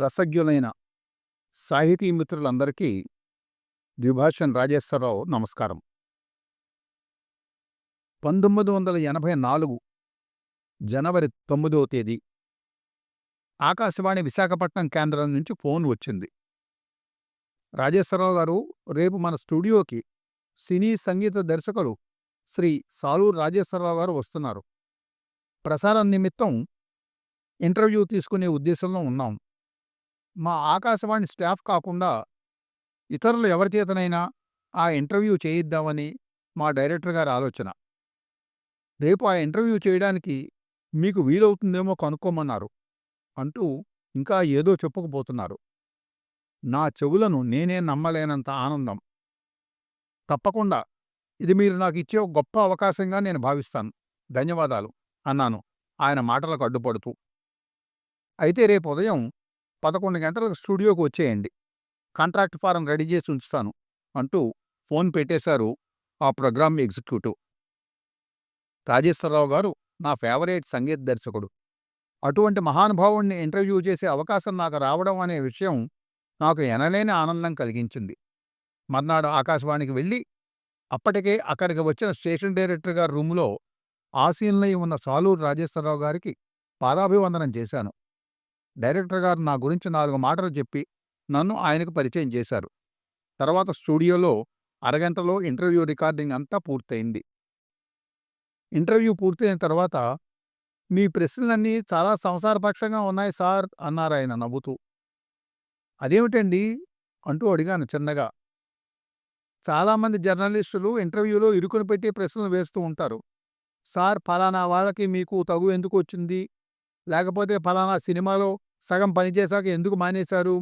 రసజ్ఞులైన సాహితీ మిత్రులందరికీ ద్విభాషన్ రాజేశ్వరరావు నమస్కారం. పంతొమ్మిది వందల ఎనభై నాలుగు జనవరి తొమ్మిదవ తేదీ ఆకాశవాణి విశాఖపట్నం కేంద్రం నుంచి ఫోన్ వచ్చింది. రాజేశ్వరరావు గారు రేపు మన స్టూడియోకి సినీ సంగీత దర్శకులు శ్రీ సాలూరు రాజేశ్వరరావు గారు వస్తున్నారు. ప్రసారం నిమిత్తం ఇంటర్వ్యూ తీసుకునే ఉద్దేశంలో ఉన్నాం. మా ఆకాశవాణి స్టాఫ్ కాకుండా ఇతరులు ఎవరి చేతనైనా ఆ ఇంటర్వ్యూ చేయిద్దామని మా డైరెక్టర్ గారి ఆలోచన. రేపు ఆ ఇంటర్వ్యూ చేయడానికి మీకు వీలవుతుందేమో కనుక్కోమన్నారు. అంటూ ఇంకా ఏదో చెప్పుకుపోతున్నారు. నా చెవులను నేనే నమ్మలేనంత ఆనందం. తప్పకుండా ఇది మీరు నాకు ఇచ్చే గొప్ప అవకాశంగా నేను భావిస్తాను. ధన్యవాదాలు అన్నాను. ఆయన మాటలకు అడ్డుపడుతూ. అయితే రేపు ఉదయం పదకొండు గంటలకు స్టూడియోకి వచ్చేయండి. కాంట్రాక్ట్ ఫారం రెడీ చేసి ఉంచుతాను అంటూ ఫోన్ పెట్టేశారు ఆ ప్రోగ్రామ్ ఎగ్జిక్యూటివ్. రాజేశ్వరరావు గారు నా ఫేవరెట్ సంగీత దర్శకుడు. అటువంటి మహానుభావుణ్ణి ఇంటర్వ్యూ చేసే అవకాశం నాకు రావడం అనే విషయం నాకు ఎనలేని ఆనందం కలిగించింది. మర్నాడు ఆకాశవాణికి వెళ్ళి అప్పటికే అక్కడికి వచ్చిన స్టేషన్ డైరెక్టర్ గారి రూములో ఆసీనులై ఉన్న సాలూరు రాజేశ్వరరావు గారికి పాదాభివందనం చేశాను. డైరెక్టర్ గారు నా గురించి నాలుగు మాటలు చెప్పి నన్ను ఆయనకు పరిచయం చేశారు. తర్వాత స్టూడియోలో అరగంటలో ఇంటర్వ్యూ రికార్డింగ్ అంతా పూర్తయింది. ఇంటర్వ్యూ పూర్తయిన తర్వాత మీ ప్రశ్నలన్నీ చాలా సంసారపక్షంగా ఉన్నాయి సార్ అన్నారు ఆయన నవ్వుతూ. అదేమిటండి? అంటూ అడిగాను చిన్నగా. చాలామంది జర్నలిస్టులు ఇంటర్వ్యూలో ఇరుకుని పెట్టి ప్రశ్నలు వేస్తూ ఉంటారు. సార్ ఫలానా వాళ్ళకి మీకు తగు ఎందుకు వచ్చింది? లేకపోతే ఫలానా సినిమాలో సగం పనిచేశాక ఎందుకు మానేశారు?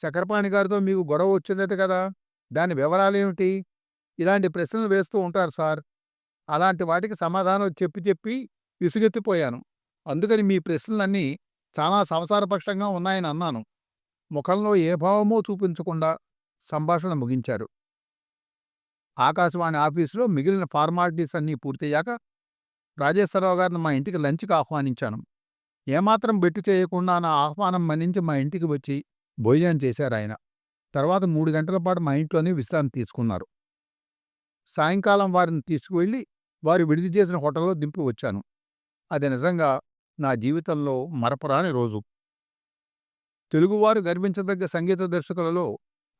చక్రపాణి గారితో మీకు గొడవ వచ్చిందట కదా! దాని వివరాలేమిటి ఇలాంటి ప్రశ్నలు వేస్తూ ఉంటారు సార్. అలాంటి వాటికి సమాధానం చెప్పి చెప్పి విసుగెత్తిపోయాను. అందుకని మీ ప్రశ్నలన్నీ చాలా సంసారపక్షంగా ఉన్నాయని అన్నాను. ముఖంలో ఏ భావమో చూపించకుండా సంభాషణ ముగించారు. ఆకాశవాణి ఆఫీసులో మిగిలిన ఫార్మాలిటీస్ అన్నీ పూర్తయ్యాక రాజేశ్వరరావు గారిని మా ఇంటికి లంచ్కి ఆహ్వానించాను. ఏమాత్రం బెట్టు చేయకుండా నా ఆహ్వానం మన్నించి మా ఇంటికి వచ్చి భోజనం చేశారు ఆయన. తర్వాత మూడు గంటల పాటు మా ఇంట్లోనే విశ్రాంతి తీసుకున్నారు. సాయంకాలం వారిని తీసుకువెళ్ళి వారు విడిది చేసిన హోటల్లో దింపి వచ్చాను. అది నిజంగా నా జీవితంలో మరపురాని రోజు. తెలుగువారు గర్వించదగ్గ సంగీత దర్శకులలో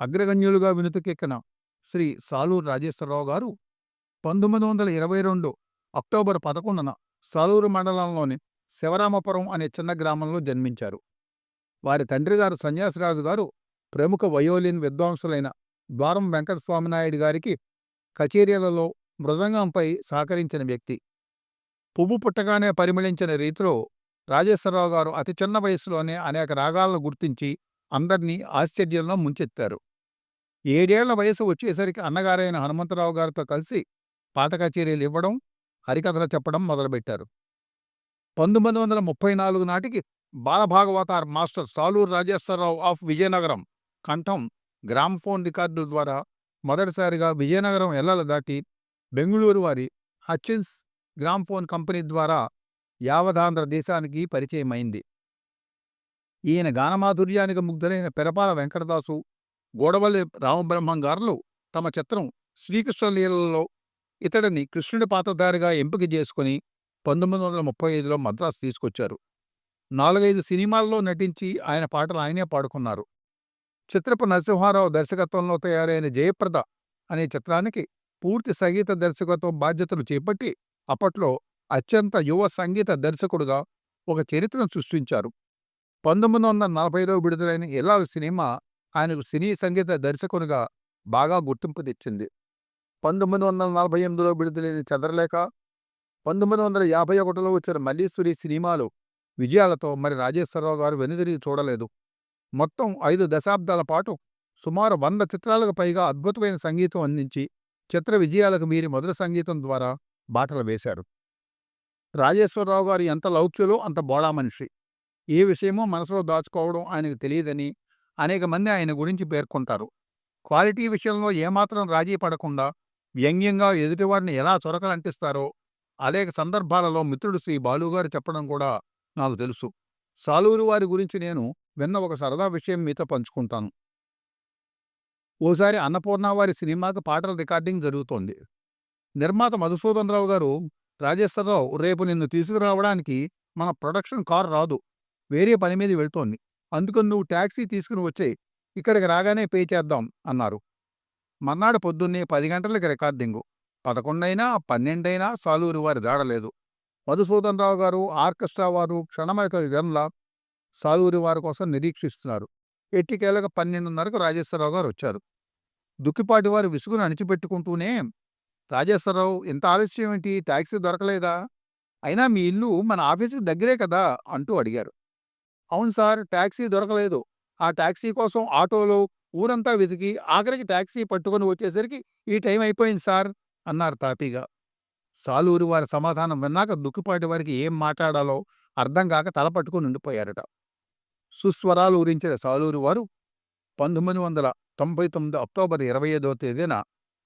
అగ్రగణ్యులుగా వినుతకెక్కిన శ్రీ సాలూరు రాజేశ్వరరావు గారు పంతొమ్మిది వందల ఇరవై రెండు అక్టోబర్ పదకొండున సాలూరు మండలంలోని శివరామపురం అనే చిన్న గ్రామంలో జన్మించారు. వారి తండ్రిగారు సన్యాసిరాజు గారు ప్రముఖ వయోలిన్ విద్వాంసులైన ద్వారం వెంకటస్వామినాయుడు గారికి కచేరీలలో మృదంగంపై సహకరించిన వ్యక్తి. పువ్వు పుట్టగానే పరిమళించిన రీతిలో రాజేశ్వరరావు గారు అతి చిన్న వయసులోనే అనేక రాగాలను గుర్తించి అందర్నీ ఆశ్చర్యంలో ముంచెత్తారు. ఏడేళ్ళ వయసు వచ్చేసరికి అన్నగారైన హనుమంతరావు గారితో కలిసి పాత కచేరీలు ఇవ్వడం హరికథలు చెప్పడం మొదలుపెట్టారు. పంతొమ్మిది వందల ముప్పై నాలుగు నాటికి బాలభాగవతార్ మాస్టర్ సాలూరు రాజేశ్వరరావు ఆఫ్ విజయనగరం కంఠం గ్రామ్ఫోన్ రికార్డుల ద్వారా మొదటిసారిగా విజయనగరం ఎల్లల దాటి బెంగళూరు వారి హచిన్స్ గ్రామ్ఫోన్ కంపెనీ ద్వారా యావదాంధ్ర దేశానికి పరిచయమైంది. ఈయన గానమాధుర్యానికి ముగ్ధులైన పెరపాల వెంకటదాసు గోడవల్లి రామబ్రహ్మం గారులు తమ చిత్రం శ్రీకృష్ణలీలలో ఇతడిని కృష్ణుడి పాత్రధారిగా ఎంపిక చేసుకుని పంతొమ్మిది వందల ముప్పై ఐదులో మద్రాసు తీసుకొచ్చారు. నాలుగైదు సినిమాల్లో నటించి ఆయన పాటలు ఆయనే పాడుకున్నారు. చిత్రపు నరసింహారావు దర్శకత్వంలో తయారైన జయప్రద అనే చిత్రానికి పూర్తి సంగీత దర్శకత్వం బాధ్యతలు చేపట్టి అప్పట్లో అత్యంత యువ సంగీత దర్శకుడుగా ఒక చరిత్రను సృష్టించారు. పంతొమ్మిది వందల నలభైలో విడుదలైన ఇల్లాల సినిమా ఆయనకు సినీ సంగీత దర్శకునిగా బాగా గుర్తింపు తెచ్చింది. పంతొమ్మిది వందల నలభై ఎనిమిదిలో విడుదలైన చంద్రలేఖ పంతొమ్మిది వందల యాభై ఒకటిలో వచ్చిన మల్లీశ్వరి సినిమాలు. విజయాలతో మరి రాజేశ్వరరావు గారు వెనుదిరిగి చూడలేదు. మొత్తం ఐదు దశాబ్దాల పాటు సుమారు వంద చిత్రాలకు పైగా అద్భుతమైన సంగీతం అందించి చిత్ర విజయాలకు మీరి మొదటి సంగీతం ద్వారా బాటలు వేశారు. రాజేశ్వరరావు గారు ఎంత లౌక్యులో అంత బోళా మనిషి. ఏ విషయమో మనసులో దాచుకోవడం ఆయనకు తెలియదని అనేక మంది ఆయన గురించి పేర్కొంటారు. క్వాలిటీ విషయంలో ఏమాత్రం రాజీ పడకుండా వ్యంగ్యంగా ఎదుటివారిని ఎలా చొరకలంటిస్తారో అనేక సందర్భాలలో మిత్రుడు శ్రీ బాలుగారు చెప్పడం కూడా నాకు తెలుసు. సాలూరు వారి గురించి నేను విన్న ఒక సరదా విషయం మీతో పంచుకుంటాను. ఓసారి అన్నపూర్ణ వారి సినిమాకు పాటల రికార్డింగ్ జరుగుతోంది. నిర్మాత మధుసూదన్ రావు గారు రాజేశ్వరరావు రేపు నిన్ను తీసుకురావడానికి మన ప్రొడక్షన్ కార్ రాదు. వేరే పని మీద వెళ్తోంది. అందుకని నువ్వు ట్యాక్సీ తీసుకుని వచ్చే ఇక్కడికి రాగానే పే చేద్దాం అన్నారు. మర్నాడు పొద్దున్నే పది గంటలకి రికార్డింగు. పదకొండైనా పన్నెండైనా సాలూరి వారి జాడలేదు మధుసూదన్ రావు గారు ఆర్కెస్ట్రా వారు క్షణమైక జన్ల సాలూరి వారి కోసం నిరీక్షిస్తున్నారు. ఎట్టికేళ్ళక పన్నెండున్నరకు రాజేశ్వరరావు గారు వచ్చారు. దుక్కిపాటి వారు విసుగును అణిచిపెట్టుకుంటూనే రాజేశ్వరరావు ఇంత ఆలస్యం ఏంటి? ట్యాక్సీ దొరకలేదా? అయినా మీ ఇల్లు మన ఆఫీసుకి దగ్గరే కదా అంటూ అడిగారు. అవును సార్ ట్యాక్సీ దొరకలేదు. ఆ ట్యాక్సీ కోసం ఆటోలో ఊరంతా వెతికి ఆఖరికి ట్యాక్సీ పట్టుకొని వచ్చేసరికి ఈ టైం అయిపోయింది సార్. అన్నారు తాపీగా. సాలూరు వారి సమాధానం విన్నాక దుక్కిపాటి వారికి ఏం మాట్లాడాలో అర్థం కాక తలపట్టుకుని ఉండిపోయారట. సుస్వరాలు ఊరించిన సాలూరు వారు పంతొమ్మిది వందల తొంభై తొమ్మిది అక్టోబర్ ఇరవై ఐదో తేదీన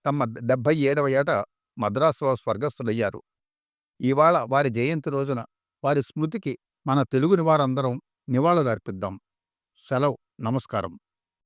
తమ డెబ్భై ఏడవ ఏట మద్రాసులో స్వర్గస్థులయ్యారు. ఇవాళ వారి జయంతి రోజున వారి స్మృతికి మన తెలుగుని వారందరం నివాళులర్పిద్దాం. సెలవు. నమస్కారం.